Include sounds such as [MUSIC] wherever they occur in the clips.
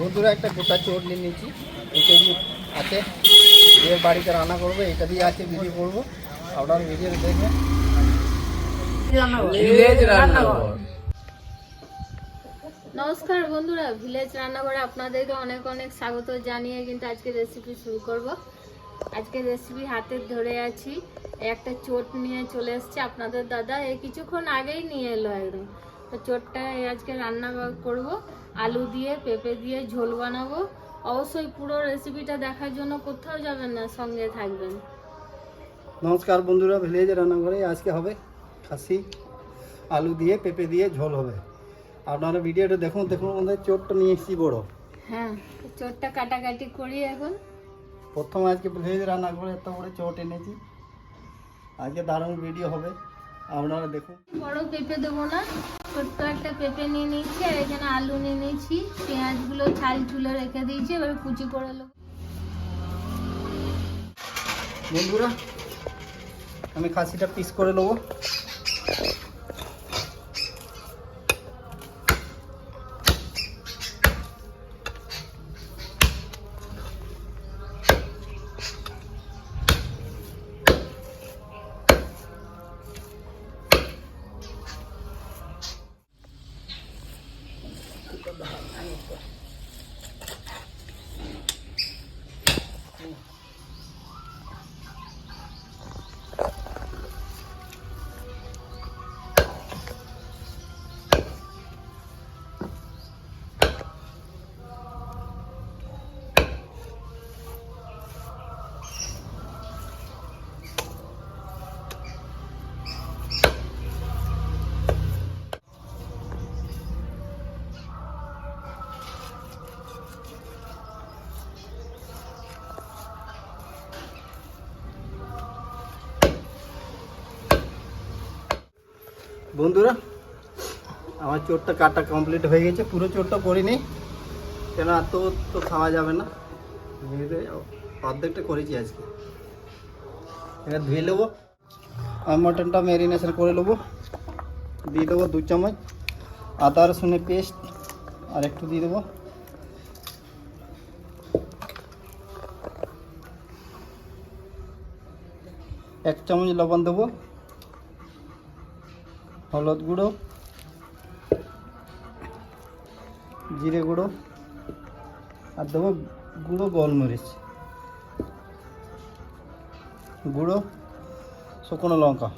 বন্ধুরা একটা গোটা চোর নিয়ে নিয়েছি। এটা দিয়ে আছে। এর বাড়িতে রান্না করব এটা দিয়ে আছে ভিডিও করব। আপনারা ভিডিও দেখবেন। নমস্কার বন্ধুরা ভিলেজ রান্নাঘরে আপনাদেরকে অনেক অনেক স্বাগত জানিয়ে কিন্তু আজকে রেসিপি শুরু করব। আজকে রেসিপি হাতে ধরে আছি। একটা চোট নিয়ে চলে এসছে আপনাদের দাদা। এই কিছুক্ষণ আগেই নিয়ে এলো একদম। তো চোটটা আজকে রান্না করব। আলু দিয়ে পেঁপে দিয়ে ঝোল বানাবো। অবশ্যই পুরো রেসিপিটা দেখার জন্য কোথাও যাবেন না সঙ্গে থাকবেন। নমস্কার বন্ধুরা ভিলেজ রান্নাঘরে আজকে হবে খাসি আলু দিয়ে পেঁপে দিয়ে ঝোল হবে। আপনারা ভিডিওটা দেখুন দেখুন আমাদের চোরটা নিয়ে এসেছি বড়। হ্যাঁ তো চোটটা কাটাকাটি করি এখন। প্রথম আজকে ভিলেজ রান্নাঘরে এত বড় চোট এনেছি। আজকে দারুণ ভিডিও হবে। আপনারা দেখুন। বড় পেঁপে দেবো না ছোট্ট একটা পেঁপে নিয়ে নিয়েছি আর এখানে আলু নিয়ে নিয়েছি পেঁয়াজগুলো ছাল চুলে রেখে দিয়েছি এবার কুচি করে নেব। বন্ধুরা আমি খাসিটা পিস করে নেব। বন্ধুরা, আমার চোরটা কাটা কমপ্লিট হয়ে গেছে, পুরো চোরটা করিনি। কেন এত তো খাওয়া যাবে না। অর্ধেকটা করেছি আজকে। এবার ধুয়ে নেব, আর মটনটা ম্যারিনেশন করে নেব। দিয়ে দেবো দু চামচ আদা রসুনের পেস্ট আর একটু দিয়ে দেবো। এক চামচ লবণ দেবো। হলুদ গুঁড়ো, জিরে গুঁড়ো, আর দেবো গুঁড়ো গোলমরিচ। গুঁড়ো, শুকনো লঙ্কা।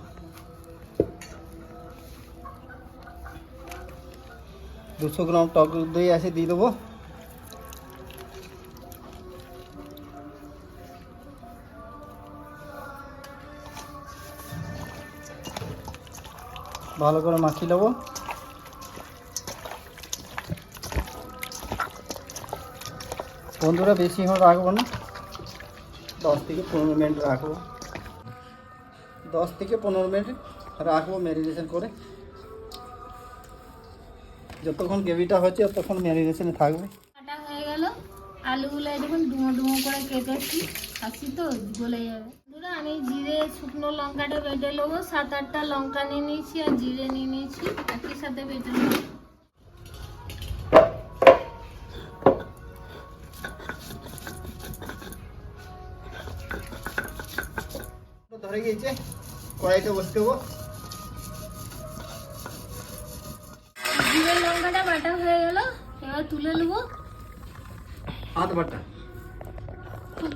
দুশো গ্রাম টক দই আছে, দিয়ে দেবো। ভালো করে মাখিয়ে নেব। বন্ধুরা, বেশি এখন রাখব না। দশ থেকে পনেরো মিনিট রাখব। দশ থেকে পনেরো মিনিট রাখব ম্যারিনেশন করে। যতক্ষণ গ্রেভিটা হচ্ছে ততক্ষণ ম্যারিনেশনে থাকবে। আলুগুলো এরকম ডুমো ডুমো করে কেটেছি। খাসি তো, গলে যাবে। আমি জিরে শুকনো লঙ্কাটা বেটে নেব। সাত আটটা লঙ্কা নিয়ে নিয়েছি আর জিরে নিয়ে নিয়েছি। একই সাথে বেটে নেব। ধরে গিয়েছে কড়াইতে বসতে দেবো জিরে লঙ্কাটা বাটা হয়ে গেল এবার তুলে নেব। হাত বাটা।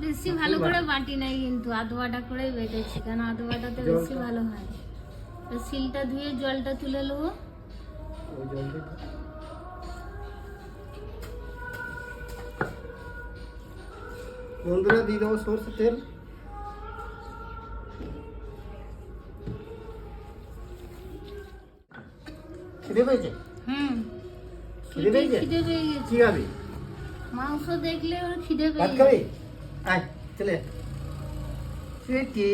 বেশি ভালো করে বাটি নাই কিন্তু আধ বাটা করে বেটেছি কারণ আধ বাটাতে বেশি ভালো হয়? তো শিলটা ধুয়ে জলটা তুলে নেব। বন্ধুরা দিয়ে দেবো সরষে তেল। খিদে পেয়েছে? হুম। খিদে পেয়েছে? খিদে পেয়ে গেছে। কি খাবি? মাংস দেখলে ওর খিদে পেয়ে গেছে। আয় চলে সুইটি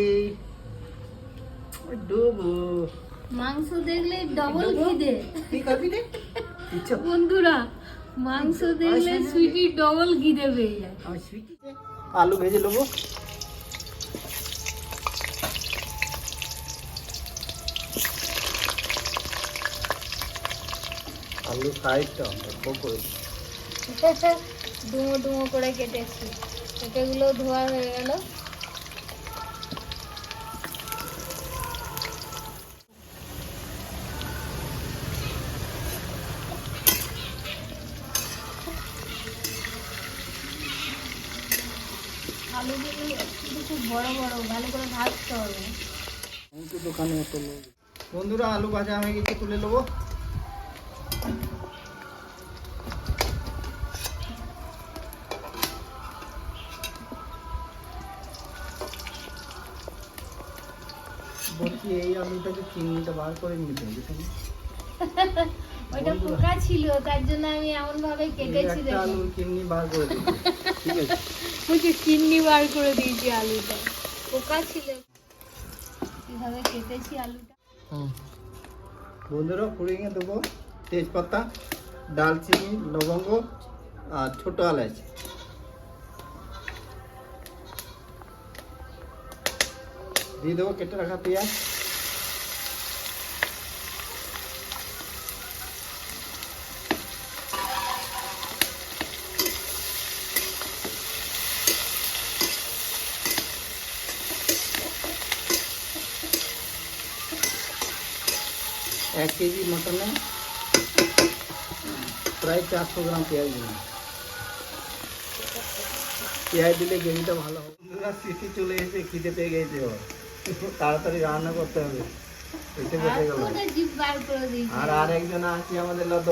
ডুবু। মাংস দেখলে ডবল খিদে। কি খাবি রে? বন্ধুরা মাংস দেখলে সুইটি ডবল খিদে পেয়ে যায়। সুইটি। আলু ভেজে নেব। আলু সাইজটা অল্প করে। ডুমো ডুমো করে কেটেছি। পেঁপেগুলো ধোয়া হয়ে গেল। আলুগুলো খুব বড় বড়, ভালো করে ভাজতে হবে। আমি দোকানে বন্ধুরা, আলু ভাজা হয়ে গেছে তুলে নেব। বলছি এই আলুটাকে বার করে নিতে হবে তুমি ওইটা পোকা ছিল তার জন্য আমি এমন ভাবে কেটেছি একটা আলু দেখুন বার করে ঠিক আছে? [LAUGHS] বলছি কিডনি বার করে দিয়েছি আলুটা। পোকা ছিল। কীভাবে কেটেছি আলুটা। বন্ধুরা পুড়িয়ে দেবো তেজপাতা দালচিনি লবঙ্গ আর ছোটো এলাচ দিয়ে দেবো কেটে রাখা পেঁয়াজ এক কেজি মটনে প্রায় চারশো গ্রাম পেঁয়াজ দিলাম পেঁয়াজ দিলে গ্রেভিটা ভালো হবে বন্ধুরা সিটি চলে এসে খিদে পেয়ে গেছে তাড়াতাড়ি রান্না করতে হবে। গেল। আর আর একজন আছে আমাদের লদ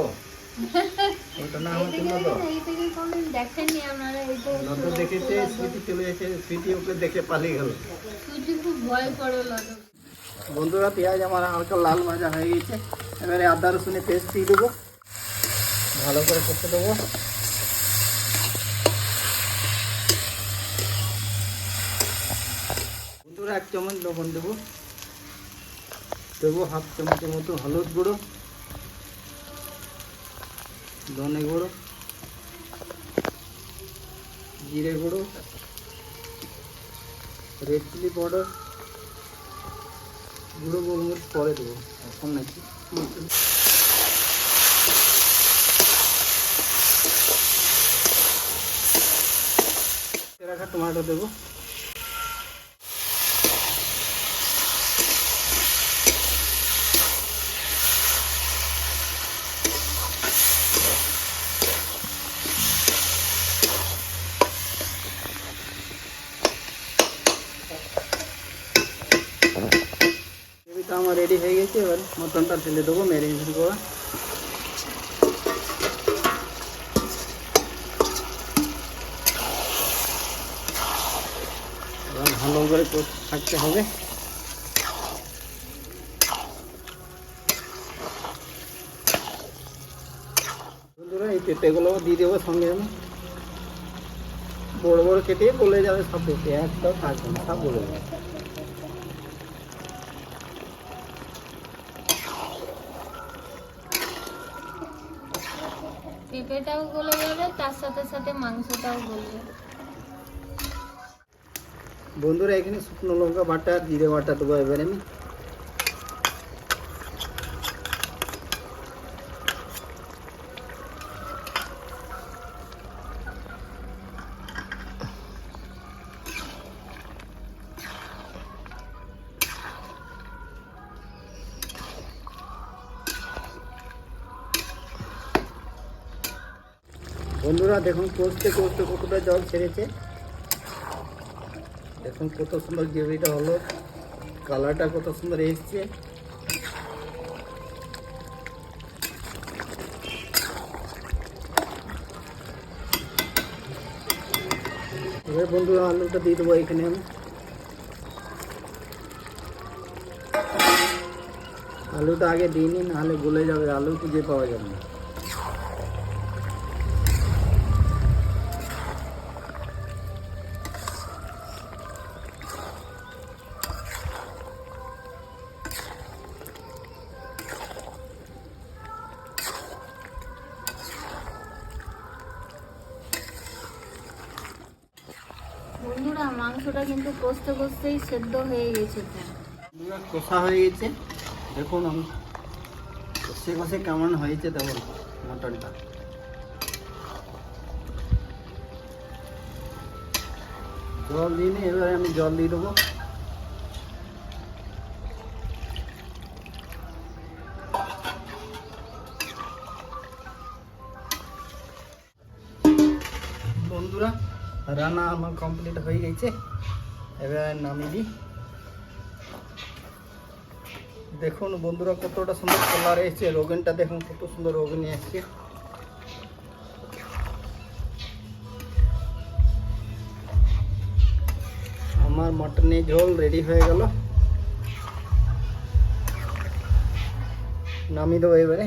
ওটা না এই আমাদের থেকে লদ এই থেকে কোনদিন দেখেননি আপনারা এই তো লদ দেখেছে স্মৃতি চলে এসে স্মৃতি ওকে দেখে পালিয়ে গেল। বন্ধুরা পেঁয়াজ আমার হালকা লাল ভাজা হয়ে গেছে। এবারে আদা রসুনের পেস্ট দিয়ে দেবো। ভালো করে কষে দেবো। বন্ধুরা এক চামচ লবণ দেবো। দেবো হাফ চামচের মতো হলুদ গুঁড়ো, ধনে গুঁড়ো, জিরে গুঁড়ো, রেড চিলি পাউডার, গুঁড়ো গোলমরিচ পরে দেবো, এখন নাকি। রাখা টমেটো দেবো গ্রেভিটা আমার রেডি হয়ে গেছে এবার মটনটা ঢেলে দেবো ম্যারিনেশন করা ভালো করে থাকতে হবে। বন্ধুরা, এই পেঁপেগুলো দিয়ে দেবো সঙ্গে আমি বড় বড় কেটে গলে যাবে সব পেঁপে, একটাও থাকবে না, সব গলে যাবে। পেঁপেটাও গলে যাবে তার সাথে সাথে মাংসটাও গলবে বন্ধুরা, এখানে শুকনো লঙ্কা বাটা, জিরে বাটা দেবো এবার আমি। বন্ধুরা, দেখুন কষতে কষতে কতটা জল ছেড়েছে। দেখুন কত সুন্দর গ্রেভিটা হলো, কালারটা কত সুন্দর এসছে। বন্ধুরা, আলুটা দিয়ে দেবো এখানে আমি। আলুটা আগে দিইনি নাহলে গলে যাবে, আলু খুঁজে পাওয়া যাবে না। মাংসটা কিন্তু কষতে কষতেই সেদ্ধ হয়ে গেছে। কষা হয়ে গেছে। দেখুন কষে কষে কেমন হয়েছে তখন মটনটা। জল দিনে এবারে আমি জল দিয়ে দেবো। রান্না আমার কমপ্লিট হয়ে গেছে। এবার নামিয়ে দিই। দেখুন বন্ধুরা, কতটা সুন্দর কালার এসছে। রোগনটা দেখুন, কত সুন্দর রোগন এসছে। আমার মটনের ঝোল রেডি হয়ে গেল। নামিয়ে দেবো এবারে।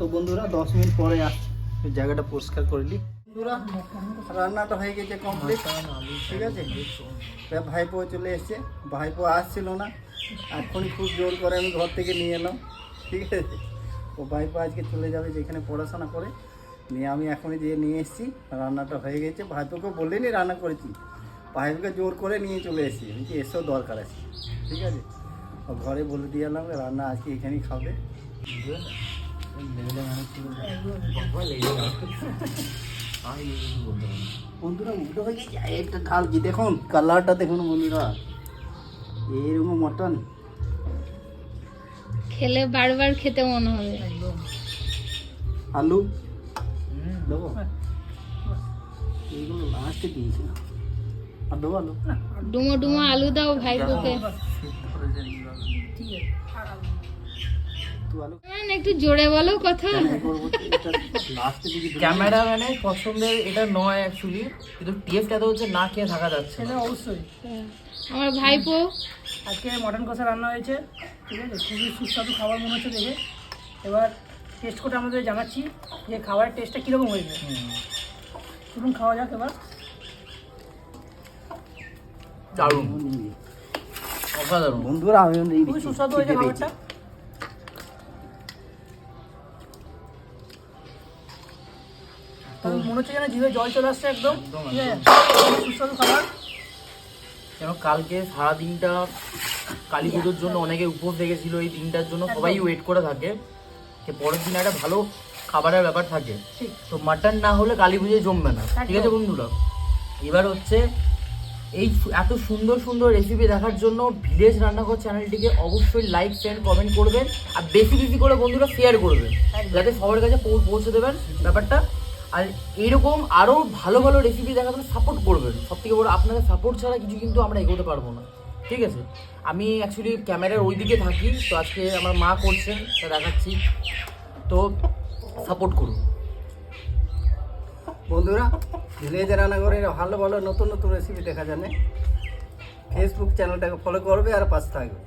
তো বন্ধুরা, দশ মিনিট পরে আসছি। জায়গাটা পরিষ্কার করে নিই। বন্ধুরা, রান্নাটা হয়ে গেছে কমপ্লিট ঠিক আছে? ভাইপো চলে এসছে। ভাইপো আসছিল না। এখনই খুব জোর করে আমি ঘর থেকে নিয়ে এলাম। ঠিক আছে? ও ভাইপো আজকে চলে যাবে যেখানে পড়াশোনা করে। নিয়ে আমি এখনই যেয়ে নিয়ে এসেছি। রান্নাটা হয়ে গেছে। ভাইপোকে বললেনি রান্না করেছি। ভাইপোকে জোর করে নিয়ে চলে এসেছি। আমি কি এসেও দরকার আছে। ঠিক আছে? ও ঘরে বলে দিয়ে এলাম, রান্না আজকে এখানেই খাবে। বন্ধুরা উল্টো হয়ে গেছে। একটা ঢালছি দেখুন কালারটা দেখুন বন্ধুরা। এরকম মটন খেলে বারবার খেতে মনে হবে। আলু? দেবো? এইগুলো লাস্টে দিয়েছিলাম আর দেবো আলু? ডুমো ডুমো আলু দাও ভাইপোকে। তুই আলু ম্যাম, একটু জোরে বলো কথা। আমি দেবো। ক্যামেরাম্যানের পছন্দের এটা নয় অ্যাকচুয়ালি কিন্তু টেস্ট এত হচ্ছে না খেয়ে থাকা যাচ্ছে না। অবশ্যই। হ্যাঁ। আমার ভাইপো। আজকে মটন কষা রান্না হয়েছে ঠিক আছে? খুবই সুস্বাদু খাবার মনে হচ্ছে দেখে। এবার টেস্ট করে আমাদের জানাচ্ছি যে খাবারের টেস্টটা কীরকম হয়েছে। চলুন খাওয়া যাক এবার। দারুণ। অসাধারণ। বন্ধুরা খুবই সুস্বাদু হয়েছে খাবারটা। হচ্ছে যেন জিভে জল চলে আসছে একদম। সুস্বাদু খাবার। কেন কালকে সারা দিনটা কালী পুজোর জন্য অনেকে উপোস রেখেছিল এই দিনটার জন্য সবাই ওয়েট করে থাকে যে পরের দিন একটা ভালো খাবারের ব্যাপার থাকে। তো মাটন না হলে কালী পুজোয় জমবে না। ঠিক আছে বন্ধুরা? এবার হচ্ছে এই এত সুন্দর সুন্দর রেসিপি দেখার জন্য ভিলেজ রান্নাঘর চ্যানেলটিকে অবশ্যই লাইক শেয়ার কমেন্ট করবেন। আর বেশি বেশি করে বন্ধুরা শেয়ার করবেন। যাতে সবার কাছে পৌঁছে দেবেন ব্যাপারটা। আর এইরকম আরও ভালো ভালো রেসিপি দেখার জন্য সাপোর্ট করবেন। সব থেকে বড় আপনাদের সাপোর্ট ছাড়া কিছু কিন্তু আমরা এগোতে পারব না। ঠিক আছে? আমি অ্যাকচুয়ালি ক্যামেরার ওই দিকে থাকি, তো আজকে আমার মা করছেন তা দেখাচ্ছি। তো সাপোর্ট করুন। বন্ধুরা ভিলেজ রান্নাঘরের ভালো ভালো নতুন নতুন রেসিপি দেখা জানে। ফেসবুক চ্যানেলটাকে ফলো করবে আর পাশে থাকবে।